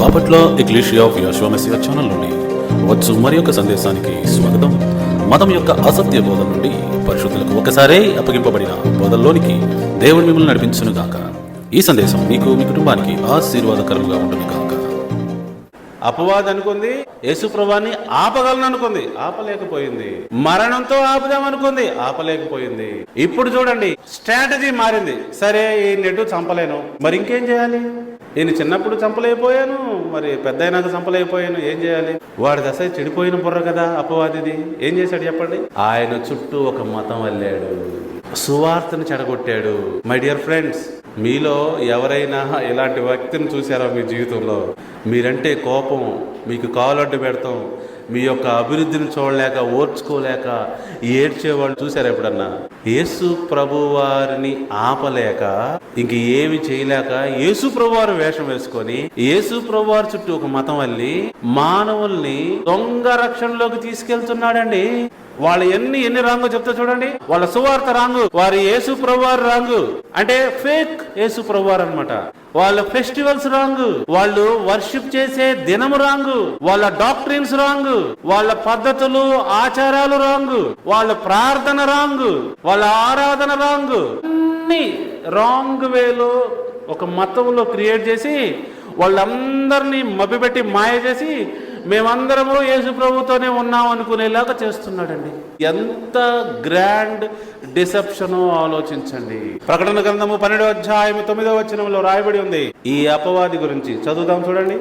Bapatla ecclesia of యశ్వమసియా ఛానల్లోని వచ్చు మరి యొక్క సందేశానికి స్వాగతం. మతం యొక్క అసత్య బోధ నుండి పరిశుద్ధులకు ఒకసారే అప్పగింపబడిన బోధల్లోనికి దేవుడు మిమ్మల్ని నడిపించును గాక. ఈ సందేశం మీకు మీ కుటుంబానికి ఆశీర్వాదకరంగా ఉంటుంది గాక. అపవాది అనుకుంది యేసుప్రభాన్ని ఆపగలను అనుకుంది ఆపలేకపోయింది. మరణంతో ఆపుదాం అనుకుంది ఆపలేకపోయింది. ఇప్పుడు చూడండి స్ట్రాటజీ మారింది. సరే ఈ నెట్టు చంపలేను. మరి ఇంకేం చేయాలి? నేను చిన్నప్పుడు చంపలేకపోయాను మరి పెద్ద అయినాక చంపలేకపోయాను ఏం చేయాలి? వాడి దశ చెడిపోయిన బుర్ర కదా అపవాదిది. ఏం చేశాడు చెప్పండి? ఆయన చుట్టూ ఒక మతం అల్లాడు సువార్తను చెడగొట్టాడు. మై డియర్ ఫ్రెండ్స్ మీలో ఎవరైనా ఇలాంటి వ్యక్తిని చూసారా మీ జీవితంలో? మీరంటే కోపం మీకు కాలడ్డు పెడతాం మీ యొక్క అభివృద్ధిని చూడలేక ఓర్చుకోలేక ఏడ్చేవాళ్ళు చూసారా ఎప్పుడన్నా? యేసు ప్రభు వారిని ఆపలేక ఇంక ఏమి చేయలేక యేసు ప్రభు వారు వేషం వేసుకొని యేసు ప్రభు వారి చుట్టూ ఒక మతం అల్లి మానవుల్ని దొంగ రక్షణలోకి తీసుకెళ్తున్నాడండి. వాళ్ళు ఎన్ని ఎన్ని రాంగు చెప్తా చూడండి. వాళ్ళ సువార్త రాంగు వారి యేసు ప్రభువారు రాంగు. అంటే ఫేక్ యేసు ప్రభువారు అనమాట వాళ్ళ ఫెస్టివల్స్ రాంగు. వాళ్ళు వర్షిప్ చేసే దినము రాంగు. వాళ్ళ డాక్టరీన్స్ రాంగు. వాళ్ళ పద్ధతులు ఆచారాలు రాంగు. వాళ్ళ ప్రార్థన రాంగు. వాళ్ళ ఆరాధన రాంగు. అన్ని రాంగ్ వేలో ఒక మతంలో క్రియేట్ చేసి వాళ్ళందరినీ మభ్యపెట్టి మాయ చేసి మేమందరము యేసు ప్రభుతోనే ఉన్నాం అనుకునేలాగా చేస్తున్నాడండి. ఎంత గ్రాండ్ డిసెప్షనో ఆలోచించండి. ప్రకటన గ్రంథము పన్నెండో అధ్యాయం తొమ్మిదో వచనంలో రాయబడి ఉంది. ఈ అపవాది గురించి చదువుదాం చూడండి.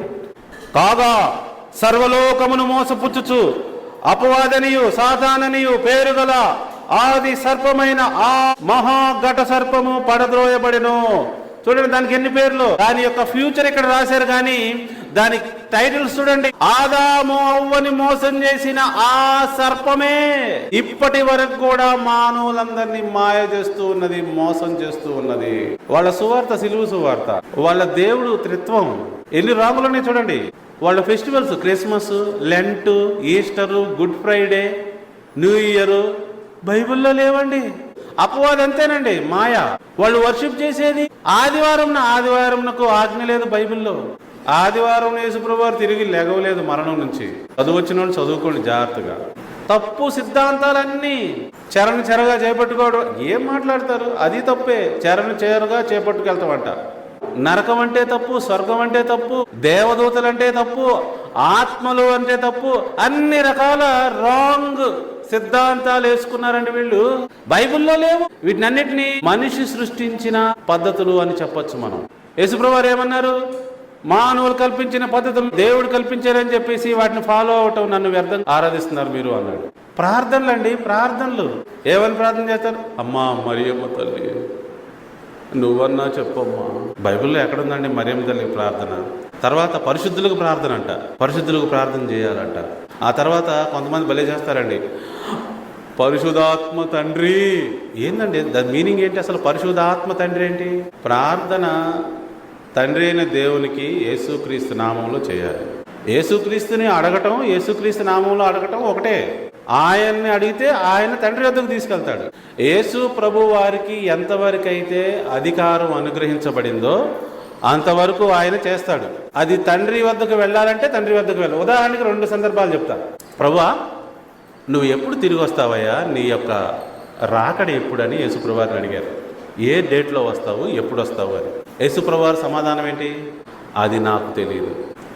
కాగా సర్వలోకమును మోసపుచ్చుచు అపవాదనియు సాధాననియు పేరు గల ఆది సర్పమైన ఆ మహాఘట సర్పము పడద్రోయబడిను. చూడండి దానికి ఎన్ని పేర్లు? దాని యొక్క ఫ్యూచర్ ఇక్కడ రాశారు కానీ దాని టైటిల్స్ చూడండి. ఆదాము అవ్వని మోసం చేసిన ఆ సర్పమే ఇప్పటి వరకు కూడా మానవులందరినీ మాయ చేస్తూ ఉన్నది మోసం చేస్తూ ఉన్నది. వాళ్ళ సువార్త సిలువు సువార్త. వాళ్ళ దేవుడు త్రిత్వం. ఎన్ని రాములని చూడండి. వాళ్ళ festivals Christmas Lent Easter Good Friday New Year బైబిల్లో లేవండి. అపవాదం అంతేనండి మాయ. వాళ్ళు వర్షిప్ చేసేది ఆదివారం ఆదివారంకు ఆజ్ఞ లేదు బైబిల్లో. ఆదివారం యేసుప్రభు వారు తిరిగి లేగవలేదు మరణం నుంచి. చదువు వచ్చిన వాళ్ళు చదువుకోండి జాగ్రత్తగా. తప్పు సిద్ధాంతాలన్నీ చరణ చెరగా చేపట్టుకోవడం ఏం మాట్లాడతారు? అది తప్పే. చరణ చెరగా చేపట్టుకెళ్తామంట నరకం అంటే తప్పు స్వర్గం అంటే తప్పు దేవదూతలు అంటే తప్పు ఆత్మలు అంటే తప్పు అన్ని రకాల రాంగ్ సిద్ధాంతాలు వేసుకున్నారండి వీళ్ళు. బైబిల్లో లేవు. వీటినన్నిటినీ మనిషి సృష్టించిన పద్ధతులు అని చెప్పొచ్చు మనం. యేసుప్రభు ఏమన్నారు? మానవులు కల్పించిన పద్ధతులు దేవుడు కల్పించారని చెప్పేసి వాటిని ఫాలో అవటం నన్ను వ్యర్థం ఆరాధిస్తున్నారు మీరు అన్నాడు. ప్రార్థనలు అండి ప్రార్థనలు. ఏమని ప్రార్థన చేస్తారు? అమ్మా మరియమ్మ తల్లి నువ్వన్నా చెప్పమ్మా. బైబిల్లో ఎక్కడుందండి మరియమ్మ తల్లి ప్రార్థన? తర్వాత పరిశుద్ధులకు ప్రార్థన అంట. పరిశుద్ధులకు ప్రార్థన చేయాలంట. ఆ తర్వాత కొంతమంది బలి చేస్తారండి. పరిశుధాత్మ తండ్రి. ఏందండి? దాని మీనింగ్ ఏంటి? అసలు పరిశుధాత్మ తండ్రి ఏంటి? ప్రార్థన తండ్రి అయిన దేవునికి యేసుక్రీస్తు నామంలో చేయాలి. యేసుక్రీస్తుని అడగటం యేసుక్రీస్తు నామంలో అడగటం ఒకటే. ఆయన్ని అడిగితే ఆయన తండ్రి వద్దకు తీసుకెళ్తాడు. యేసు ప్రభు వారికి ఎంతవరకు అయితే అధికారం అనుగ్రహించబడిందో అంతవరకు ఆయన చేస్తాడు. అది తండ్రి వద్దకు వెళ్ళాలంటే తండ్రి వద్దకు వెళ్ళాలి ఉదాహరణకి రెండు సందర్భాలు చెప్తా. ప్రభువా నువ్వు ఎప్పుడు తిరిగి వస్తావయ్యా? నీ యొక్క రాకడ ఎప్పుడని యేసుప్రభాని అడిగారు. ఏ డేట్లో వస్తావు? ఎప్పుడు వస్తావు అని. యేసుప్రవారు సమాధానం ఏంటి? అది నాకు తెలియదు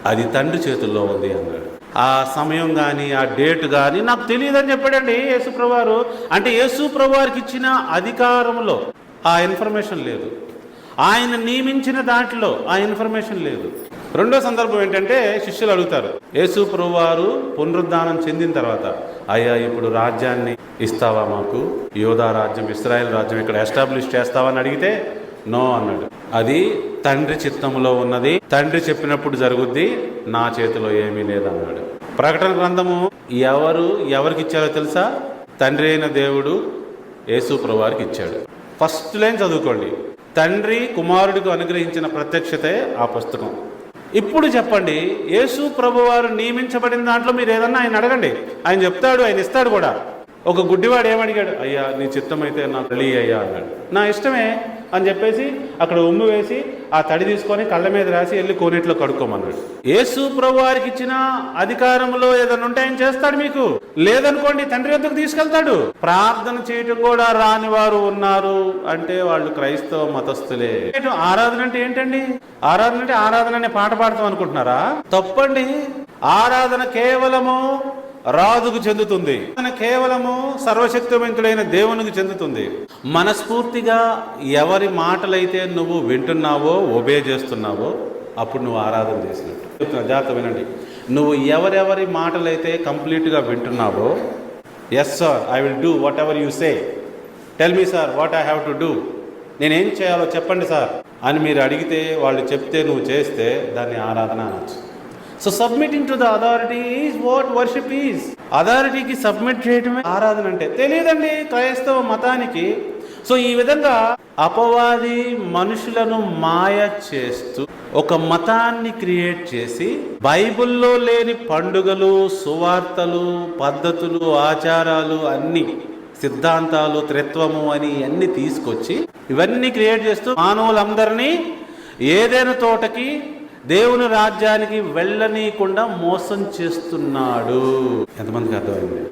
అది తండ్రి చేతుల్లో ఉంది అన్నాడు. ఆ సమయం కానీ ఆ డేట్ కానీ నాకు తెలియదు అని చెప్పాడండి యేసుప్రభారు అంటే యేసుప్రభువారికి ఇచ్చిన అధికారంలో ఆ ఇన్ఫర్మేషన్ లేదు. ఆయన నియమించిన దాంట్లో ఆ ఇన్ఫర్మేషన్ లేదు. రెండో సందర్భం ఏంటంటే శిష్యులు అడుగుతారు యేసు ప్రభువారు పునరుద్ధానం చెందిన తర్వాత అయ్యా ఇప్పుడు రాజ్యాన్ని ఇస్తావా మాకు? యోధా రాజ్యం ఇస్రాయల్ రాజ్యం ఇక్కడ ఎస్టాబ్లిష్ చేస్తావని అడిగితే నో అన్నాడు. అది తండ్రి చిత్తంలో ఉన్నది. తండ్రి చెప్పినప్పుడు జరుగుద్ది నా చేతిలో ఏమీ లేదన్నాడు. ప్రకటన గ్రంథము ఎవరు ఎవరికి ఇచ్చారో తెలుసా? తండ్రి అయిన దేవుడు యేసు ప్రభువారికి ఇచ్చాడు. ఫస్ట్ లైన్ చదువుకోండి. తండ్రి కుమారుడికి అనుగ్రహించిన ప్రత్యక్షతే ఆ పుస్తకం. ఇప్పుడు చెప్పండి యేసు ప్రభువారు నియమించబడిన దాంట్లో మీరు ఏదన్నా ఆయన అడగండి. ఆయన చెప్తాడు ఆయన ఇస్తాడు కూడా. ఒక గుడ్డివాడు ఏమడిగాడు? అయ్యా నీ చిత్తం అయితే నా తెలియ అయ్యా అన్నాడు. నా ఇష్టమే అని చెప్పేసి అక్కడ ఉమ్ము వేసి ఆ తడి తీసుకొని కళ్ళ మీద రాసి వెళ్ళి కోనేట్లో కడుక్కోమన్నాడు. యేసు ప్రభు వారికి ఇచ్చిన అధికారంలో ఏదైనా ఉంటే ఆయన చేస్తాడు మీకు. లేదనుకోండి తండ్రి వద్దకు తీసుకెళ్తాడు. ప్రార్థన చేయటం కూడా రాని వారు ఉన్నారు అంటే వాళ్ళు క్రైస్తవ మతస్థులే. ఆరాధన అంటే ఏంటండి? ఆరాధన అంటే ఆరాధన అనే పాట పాడతాం అనుకుంటున్నారా? తప్పండి. ఆరాధన కేవలము రాజుకు చెందుతుంది. ఆరాధన కేవలము సర్వశక్తివంతుడైన దేవునికి చెందుతుంది. మనస్ఫూర్తిగా ఎవరి మాటలైతే నువ్వు వింటున్నావో ఒబే చేస్తున్నావో అప్పుడు నువ్వు ఆరాధన చేసినట్టు. చెప్తున్నా జాగ్రత్త వినండి. నువ్వు ఎవరెవరి మాటలైతే కంప్లీట్గా వింటున్నావో yes sir I will do whatever you say tell me sir what I have to do నేనేం చేయాలో చెప్పండి సార్ అని మీరు అడిగితే వాళ్ళు చెప్తే నువ్వు చేస్తే దాన్ని ఆరాధన అనొచ్చు. So submitting to the authority is what worship is అథారిటీకి submit చేయటమే ఆరాధన అంటే. తెలియదండి క్రైస్తవ మతానికి. సో ఈ విధంగా అపవాది మనుషులను మాయ చేస్తూ ఒక మతాన్ని క్రియేట్ చేసి బైబిల్లో లేని పండుగలు సువార్తలు పద్ధతులు ఆచారాలు అన్నీ సిద్ధాంతాలు త్రిత్వము అని అన్ని తీసుకొచ్చి ఇవన్నీ క్రియేట్ చేస్తూ మానవులందరినీ ఏదైనా తోటకి దేవుని రాజ్యానికి వెళ్ళనీయకుండా మోసం చేస్తున్నాడు. ఎంతమందికి అర్థమైంది?